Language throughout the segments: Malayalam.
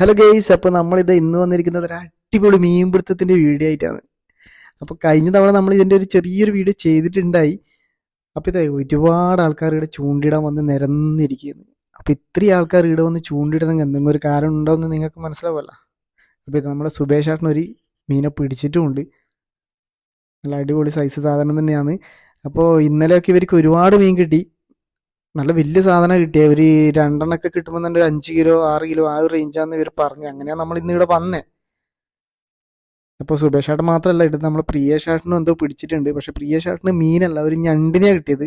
ഹലോ ഗെയ്സ് അപ്പോൾ നമ്മളിത് ഇന്ന് വന്നിരിക്കുന്നത് ഒരു അടിപൊളി മീൻപിടുത്തത്തിന്റെ വീഡിയോ ആയിട്ടാണ്. അപ്പോൾ കഴിഞ്ഞ തവണ നമ്മൾ ഇതിന്റെ ഒരു ചെറിയൊരു വീഡിയോ ചെയ്തിട്ടുണ്ടായി. അപ്പോൾ ഇതായി ഒരുപാട് ആൾക്കാർ ഇവിടെ ചൂണ്ടിടാൻ വന്ന് നിരന്നിരിക്കുന്നു. അപ്പോൾ ഇത്രയും ആൾക്കാർ ഇവിടെ വന്ന് ചൂണ്ടിടണമെങ്കിൽ എന്തെങ്കിലും ഒരു കാരണം ഉണ്ടോയെന്ന് നിങ്ങൾക്ക് മനസ്സിലാവുമല്ലോ? അപ്പോൾ ഇത് നമ്മുടെ സുബേഷ് ഒരു മീനെ പിടിച്ചിട്ടുമുണ്ട് നല്ല അടിപൊളി സൈസ് സാധനം തന്നെയാണ്. അപ്പോൾ ഇന്നലെയൊക്കെ ഇവർക്ക് ഒരുപാട് മീൻ കിട്ടി. നല്ല വലിയ സാധനം കിട്ടിയ. ഒരു രണ്ടെണ്ണൊക്കെ കിട്ടുമ്പോൾ തന്നെ അഞ്ച് കിലോ ആറ് കിലോ ആ ഒരു റേഞ്ചാന്ന് ഇവർ പറഞ്ഞു. അങ്ങനെയാണ് നമ്മൾ ഇന്ന് ഇവിടെ വന്നേ. അപ്പോൾ സുബേഷ് ചേട്ടൻ മാത്രല്ല ഇത് നമ്മൾ പ്രിയ ചേട്ടനും എന്തോ പിടിച്ചിട്ടുണ്ട്. പക്ഷെ പ്രിയ ചേട്ടന് മീനല്ല ഒരു ഞണ്ടിനെയാണ് കിട്ടിയത്.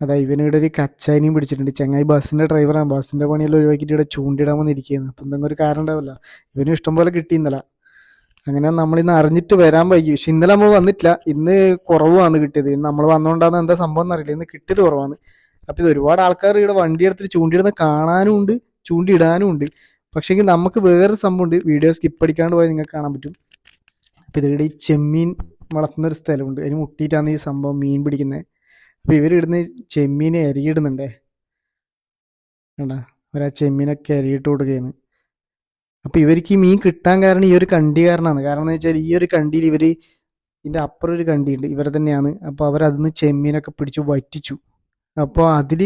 അതാ ഇവനിവിടെ ഒരു കച്ചാനിയും പിടിച്ചിട്ടുണ്ട്. ചെങ്ങായി ബസ്സിന്റെ ഡ്രൈവറാണ് ബസ്സിന്റെ പണിയെല്ലാം ഒഴിവാക്കിയിട്ട് ഇവിടെ ചൂണ്ടിടാൻ വന്നിരിക്കുകയാണ്. അപ്പം എന്തെങ്കിലും ഒരു കാരണം ഉണ്ടാവില്ല. ഇവനും ഇഷ്ടംപോലെ കിട്ടി ഇന്നലെ. അങ്ങനെ നമ്മൾ ഇന്ന് അറിഞ്ഞിട്ട് വരാൻ വൈകി. പക്ഷെ ഇന്നലെ നമ്മൾ വന്നിട്ടില്ല. ഇന്ന് കുറവാണ് കിട്ടിയത്. ഇന്ന് നമ്മൾ വന്നോണ്ടാന്ന് എന്താ സംഭവം എന്നറിയില്ല. ഇന്ന് കിട്ടിയത് കുറവാണ്. അപ്പൊ ഇത് ഒരുപാട് ആൾക്കാർ ഇവിടെ വണ്ടി എടുത്തിട്ട് ചൂണ്ടിയിടുന്ന കാണാനും ഉണ്ട് ചൂണ്ടിയിടാനും ഉണ്ട്. പക്ഷേങ്കിൽ നമുക്ക് വേറൊരു സംഭവം ഉണ്ട്. വീഡിയോ സ്കിപ്പ് അടിക്കാണ്ട് പോയാൽ നിങ്ങൾക്ക് കാണാൻ പറ്റും. അപ്പൊ ഇതിവിടെ ഈ ചെമ്മീൻ വളർത്തുന്ന ഒരു സ്ഥലമുണ്ട്. അതിന് മുട്ടിയിട്ടാണ് ഈ സംഭവം മീൻ പിടിക്കുന്നത്. അപ്പൊ ഇവരിടുന്ന ചെമ്മീനെ എരിയിടുന്നുണ്ടേ കണ്ടാ? അവരാ ചെമ്മീനൊക്കെ എരിയിട്ട് കൊടുക്കുകയാണ്. അപ്പൊ ഇവർക്ക് ഈ മീൻ കിട്ടാൻ കാരണം ഈ ഒരു കണ്ടി കാരണമാണ്. കാരണം എന്ന് വെച്ചാൽ ഈ ഒരു കണ്ടിയിൽ ഇവർ ഇതിന്റെ അപ്പുറം ഒരു കണ്ടിയുണ്ട്. ഇവർ തന്നെയാണ്. അപ്പൊ അവർ അതിന്ന് ചെമ്മീനൊക്കെ പിടിച്ച് വറ്റിച്ചു. അപ്പോൾ അതിൽ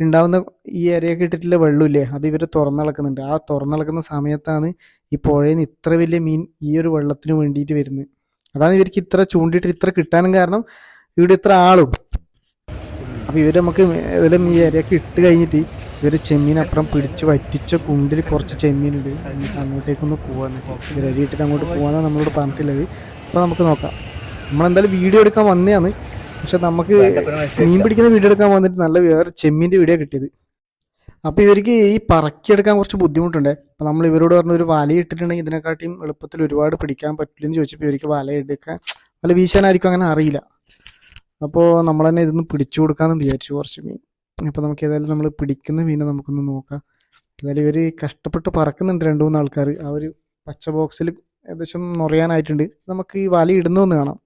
ഉണ്ടാവുന്ന ഈ ഇരയൊക്കെ ഇട്ടിട്ടുള്ള വെള്ളമില്ലേ അത് ഇവർ തുറന്നിളക്കുന്നുണ്ട് ആ തുറന്നിളക്കുന്ന സമയത്താണ് ഈ പുഴയിൽ നിന്ന് ഇത്ര വലിയ മീൻ ഈ ഒരു വെള്ളത്തിന് വേണ്ടിയിട്ട് വരുന്നത്. അതാണ് ഇവർക്ക് ഇത്ര ചൂണ്ടിട്ട് ഇത്ര കിട്ടാനും കാരണം ഇവിടെ ഇത്ര ആളും. അപ്പൊ ഇവർ നമുക്ക് ഇതിലും ഈ ഇരയൊക്കെ ഇട്ട് കഴിഞ്ഞിട്ട് ഇവർ ചെമ്മീൻ അപ്പുറം പിടിച്ച് വറ്റിച്ച കുണ്ടിൽ കുറച്ച് ചെമ്മീനുണ്ട്. എന്നിട്ട് അങ്ങോട്ടേക്കൊന്ന് പോവാന്ന് ഇവർ വീട്ടിൽ അങ്ങോട്ട് പോവാന്നാണ് നമ്മളോട് പറഞ്ഞിട്ടുള്ളത്. അപ്പൊ നമുക്ക് നോക്കാം. നമ്മളെന്തായാലും വീഡിയോ എടുക്കാൻ വന്നതാണ്. പക്ഷെ നമുക്ക് മീൻ പിടിക്കുന്ന വീഡിയോ എടുക്കാൻ വന്നിട്ട് നല്ല വേറെ ചെമ്മീന്റെ വീഡിയോ കിട്ടിയത്. അപ്പൊ ഇവർക്ക് ഈ പറക്കിയെടുക്കാൻ കുറച്ച് ബുദ്ധിമുട്ടുണ്ട്. അപ്പൊ നമ്മൾ ഇവരോട് പറഞ്ഞ ഒരു വല ഇട്ടിട്ടുണ്ടെങ്കിൽ ഇതിനെക്കാട്ടിയും എളുപ്പത്തിൽ ഒരുപാട് പിടിക്കാൻ പറ്റില്ലെന്ന് ചോദിച്ചപ്പോൾ ഇവർക്ക് വല എടുക്കാൻ വല വീശാനായിരിക്കും അങ്ങനെ അറിയില്ല. അപ്പോൾ നമ്മൾ തന്നെ ഇതൊന്ന് പിടിച്ചു കൊടുക്കാമെന്ന് വിചാരിച്ചു കുറച്ച് മീൻ. അപ്പോൾ നമുക്ക് ഏതായാലും നമ്മൾ പിടിക്കുന്ന മീനെ നമുക്കൊന്ന് നോക്കാം. ഏതായാലും ഇവർ കഷ്ടപ്പെട്ട് പറക്കുന്നുണ്ട് രണ്ട് മൂന്ന് ആൾക്കാർ ആ ഒരു പച്ച ബോക്സിൽ ഏകദേശം നിറയാനായിട്ടുണ്ട്. നമുക്ക് ഈ വല ഇടുന്നൊന്ന് കാണാം.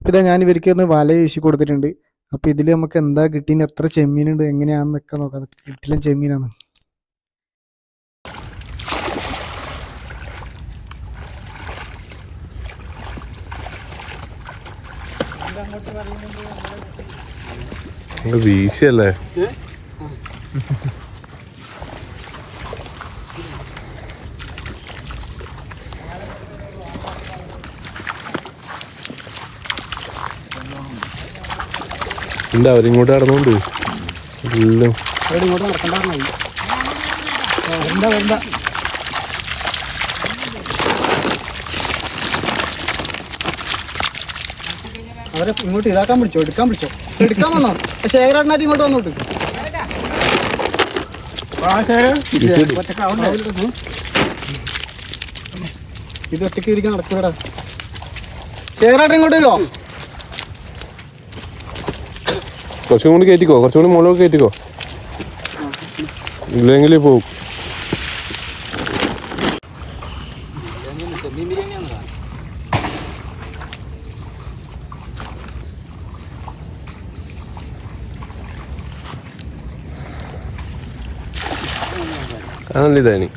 അപ്പോൾ ഇതാ ഞാൻ ഇവർക്ക് ഒന്ന് വല വീശി കൊടുത്തിട്ടുണ്ട്. അപ്പോൾ ഇതിൽ നമുക്ക് എന്താ കിട്ടീന് എത്ര ചെമ്മീനുണ്ട് എങ്ങനെയാണെന്നൊക്കെ നോക്കാം. കിട്ടില്ല ചെമ്മീനാണ്. അങ്ങ് വീശിയല്ലേ? ഉണ്ട് അവരിങ്ങോട്ട് എല്ലാം. വരണ്ട അവരെ ഇങ്ങോട്ട് ഇതാക്കാൻ വിളിച്ചോ എടുക്കാൻ വിളിച്ചോ എടുക്കാൻ വന്നോ? ശേഖരാട്ടനായിട്ട് ഇങ്ങോട്ട് വന്നോട്ട് ഇത് ഒറ്റയ്ക്ക് ഇരിക്കാൻ നടക്കൂടാ ശേഖരാട്ടൻ ഇങ്ങോട്ട് വരുമോ കുറച്ചും കൂടി കയറ്റിക്കോ കുറച്ചും കൂടി മുകളിലോട്ട് കയറ്റിക്കോ ഇല്ലെങ്കിൽ പോവും. അതല്ല ഇതാനി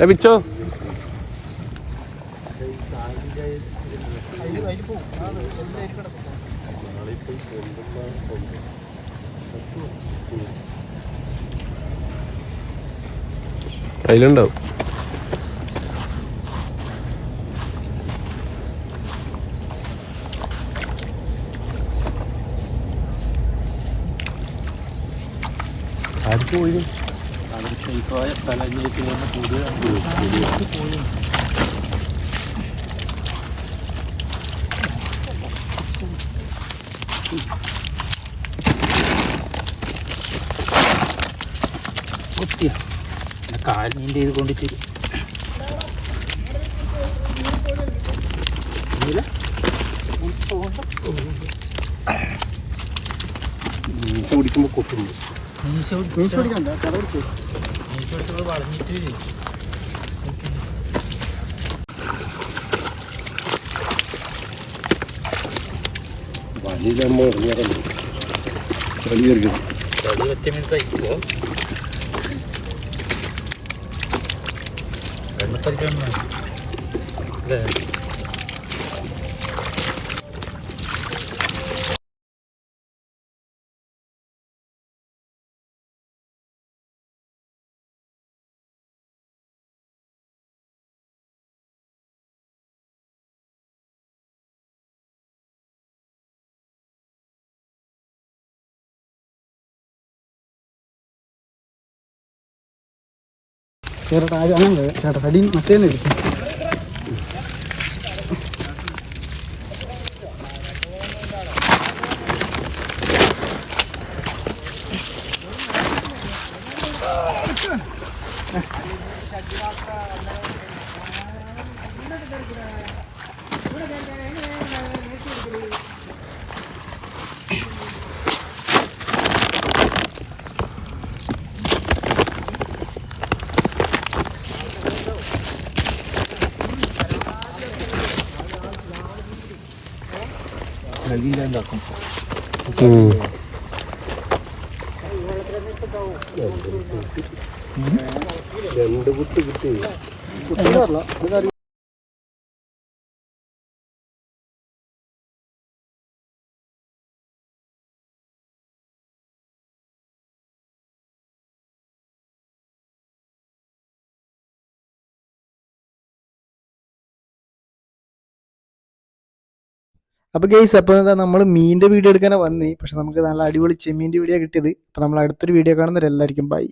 ലഭിച്ചോ അതിലുണ്ടാവും. ആർക്ക് പോയി കുത്തിയ കാലിന്റെ ഇത് കൊണ്ടിട്ട് പിടിക്കുമ്പോൾ കൊത്തുന്നു വളഞ്ഞിട്ട് വലിയ നമ്മൾ ഇറങ്ങിയാൽ വലിയ ഒറ്റ മീൻ തയ്ക്കുമോ എണ്ണപ്പരിക്കണം അല്ലേ ചേട്ടാ അത് അങ്ങനെ ചേട്ടാ തടി മറ്റേന്ന് എടുക്കും. കളിയില്ലാണ്ടാക്കും രണ്ട് കുട്ടി കിട്ടി. അപ്പൊ ഗെയ്സ് അപ്പൊ നമ്മൾ മീന്റെ വീഡിയോ എടുക്കാനാണ് വന്നേ. പക്ഷെ നമുക്ക് നല്ല അടിപൊളി ചെമ്മീന്റെ വീഡിയോ കിട്ടിയത്. അപ്പൊ നമ്മൾ അടുത്തൊരു വീഡിയോ കാണുന്നവരെല്ലാവർക്കും ബൈ